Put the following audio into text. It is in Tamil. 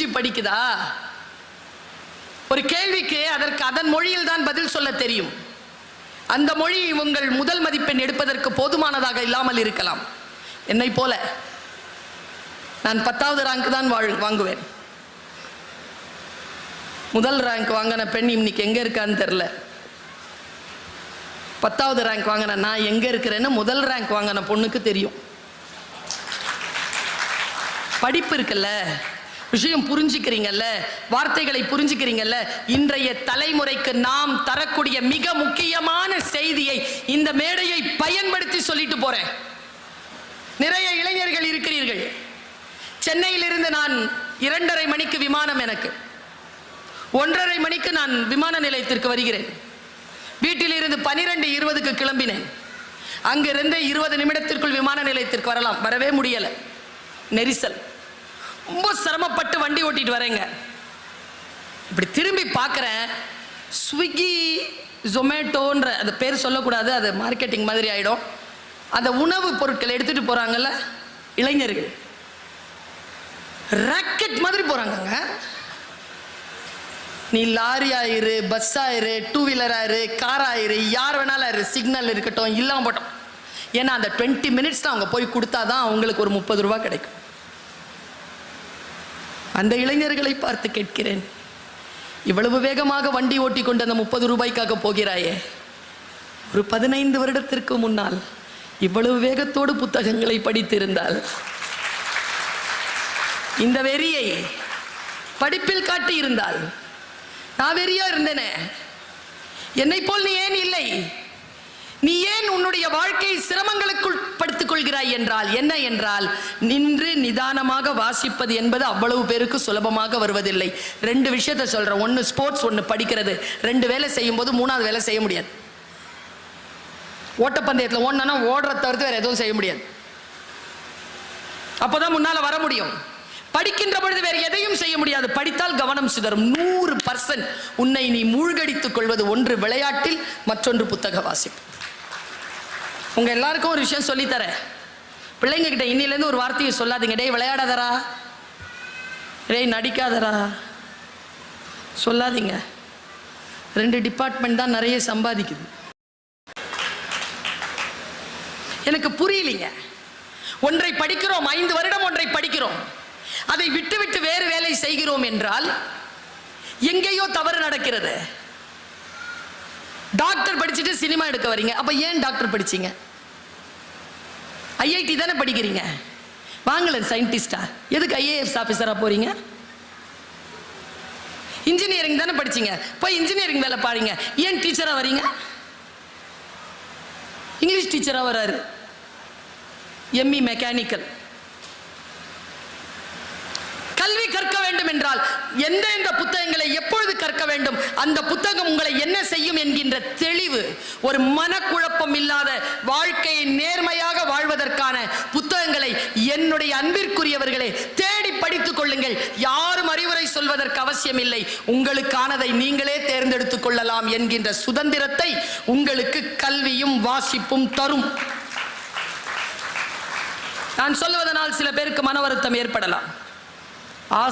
புரிஞ்சு படிக்குதா? ஒரு கேள்விக்கு அதற்கு அதன் மொழியில் தான் பதில் சொல்ல தெரியும். அந்த மொழி உங்கள் முதல் மதிப்பெண் எடுப்பதற்கு போதுமானதாக இல்லாமல் இருக்கலாம். என்னை போல. நான் பத்தாவது ரேங்க் தான் வாழ் வாங்குவேன். முதல் ரேங்க் வாங்கின பெண் இன்னைக்கு எங்கே இருக்கான்னு தெரில பத்தாவது ரேங்க் வாங்கின நான் எங்கே இருக்கிறேன்னு முதல் ரேங்க் வாங்கின பொண்ணுக்கு தெரியும். படிப்பு இருக்குல்ல. விஷயம் புரிஞ்சுக்கிறீங்கல்ல? வார்த்தைகளை புரிஞ்சுக்கிறீங்கல்ல? இன்றைய தலைமுறைக்கு நாம் தரக்கூடிய மிக முக்கியமான செய்தியை இந்த மேடையை பயன்படுத்தி சொல்லிட்டு போறேன். நிறைய இளைஞர்கள் இருக்கிறீர்கள். சென்னையிலிருந்து நான் இரண்டரை மணிக்கு விமானம் எனக்கு. ஒன்றரை மணிக்கு நான் விமான நிலையத்திற்கு வருகிறேன். வீட்டிலிருந்து பனிரெண்டு இருபதுக்கு கிளம்பினேன். அங்கிருந்து இருபது நிமிடத்திற்குள் விமான நிலையத்திற்கு வரலாம். வரவே முடியலை. நெரிசல். ரொம்ப சிரமப்பட்டு வண்டி ஓட்டிட்டு வரேங்க. இப்படி திரும்பி பார்க்குறேன். ஸ்விக்கி ஜொமேட்டோன்ற அந்த பேர் சொல்லக்கூடாது அது மார்க்கெட்டிங் மாதிரி ஆகிடும் அந்த உணவுப் பொருட்களை எடுத்துகிட்டு போகிறாங்கல்ல இளைஞர்கள். ராக்கெட் மாதிரி போகிறாங்கங்க நீ லாரி ஆயிரு பஸ் ஆயிரு டூ வீலர் ஆயிரு கார் ஆயிரு யார் வேணாலும் ஆயிரு சிக்னல் இருக்கட்டும் இல்லாமல் போட்டோம். ஏன்னா அந்த டுவெண்ட்டி மினிட்ஸ் அவங்க போய் கொடுத்தாதான் அவங்களுக்கு ஒரு முப்பது ரூபா கிடைக்கும். அந்த இளைஞர்களை பார்த்து கேட்கிறேன். இவ்வளவு வேகமாக வண்டி ஓட்டி கொண்டு அந்த முப்பது ரூபாய்க்காக போகிறாயே. ஒரு பதினைந்து வருடத்திற்கு முன்னால் இவ்வளவு வேகத்தோடு புத்தகங்களை படித்திருந்தால். இந்த வெறியை படிப்பில் காட்டி இருந்தால் நான் வெறியா இருந்தேனே. என்னை போல் நீ ஏன் இல்லை? நீ ஏன் உன்னுடைய வாழ்க்கை சிரமங்களுக்குள் படுத்திக் என்றால் என்ன என்றால் நின்று நிதானமாக வாசிப்பது என்பது அவ்வளவு பேருக்கு சுலபமாக வருவதில்லை. ரெண்டு விஷயத்த சொல்றேன். ஒன்று ஸ்போர்ட்ஸ் ஒன்று படிக்கிறது. ரெண்டு வேலை செய்யும் போது மூணாவது வேலை செய்ய முடியாது. ஓட்டப்பந்தயத்தில் ஓடனா ஓடுற தவிர்த்து வேற எதுவும் செய்ய முடியாது. அப்போதான் முன்னால் வர முடியும். படிக்கின்ற பொழுது வேறு எதையும் செய்ய முடியாது. படித்தால் கவனம் சிதறும். நூறு பர்சன்ட் உன்னை நீ மூழ்கடித்துக் கொள்வது ஒன்று விளையாட்டில் மற்றொன்று புத்தக வாசிப்பு. உங்க எல்லாருக்கும் ஒரு விஷயம் சொல்லித்தரேன். பிள்ளைங்க கிட்ட இன்னிலேருந்து ஒரு வார்த்தையை சொல்லாதீங்க. டேய் விளையாடாதரா டேய் நடிக்காதரா சொல்லாதீங்க. ரெண்டு டிபார்ட்மெண்ட் தான் நிறைய சம்பாதிக்குது. எனக்கு புரியலிங்க. ஒன்றை படிக்கிறோம் ஐந்து வருடம் ஒன்றை படிக்கிறோம். அதை விட்டுவிட்டு வேறு வேலை செய்கிறோம் என்றால் எங்கேயோ தவறு நடக்கிறது. டாக்டர் படிச்சுட்டு சினிமா எடுக்க வரீங்க. அப்ப ஏன் டாக்டர் படிச்சீங்க? ஐஐடி தானே படிக்கிறீங்க. வாங்கல சயின்டிஸ்டா. எதுக்கு ஐஏஎஸ் ஆஃபீஸராக போறீங்க? இன்ஜினியரிங் தானே படிச்சீங்க. போய் இன்ஜினியரிங் வேலை பாருங்க. ஏன் டீச்சரா வரீங்க? இங்கிலீஷ் டீச்சரா வராரு. எம்இ மெக்கானிக்கல் கல்வி கற்க வேண்டும் என்றால் எந்தெந்த புத்தகங்களை எப்போ அந்த புத்தகம் உங்களை என்ன செய்யும் என்கின்ற தெளிவு ஒரு மனக்குழப்பம் இல்லாத வாழ்க்கையை நேர்மையாக வாழ்வதற்கான புத்தகங்களை என்னுடைய அன்பிற்குரியவர்களே தேடி படித்துக் கொள்ளுங்கள். யாரும் அறிவுரை சொல்வதற்கு அவசியம் இல்லை உங்களுக்கானதை நீங்களே தேர்ந்தெடுத்துக் கொள்ளலாம் என்கின்ற சுதந்திரத்தை உங்களுக்கு கல்வியும் வாசிப்பும் தரும். நான் சொல்லுவதனால் சில பேருக்கு மன வருத்தம் ஏற்படலாம். ஆசை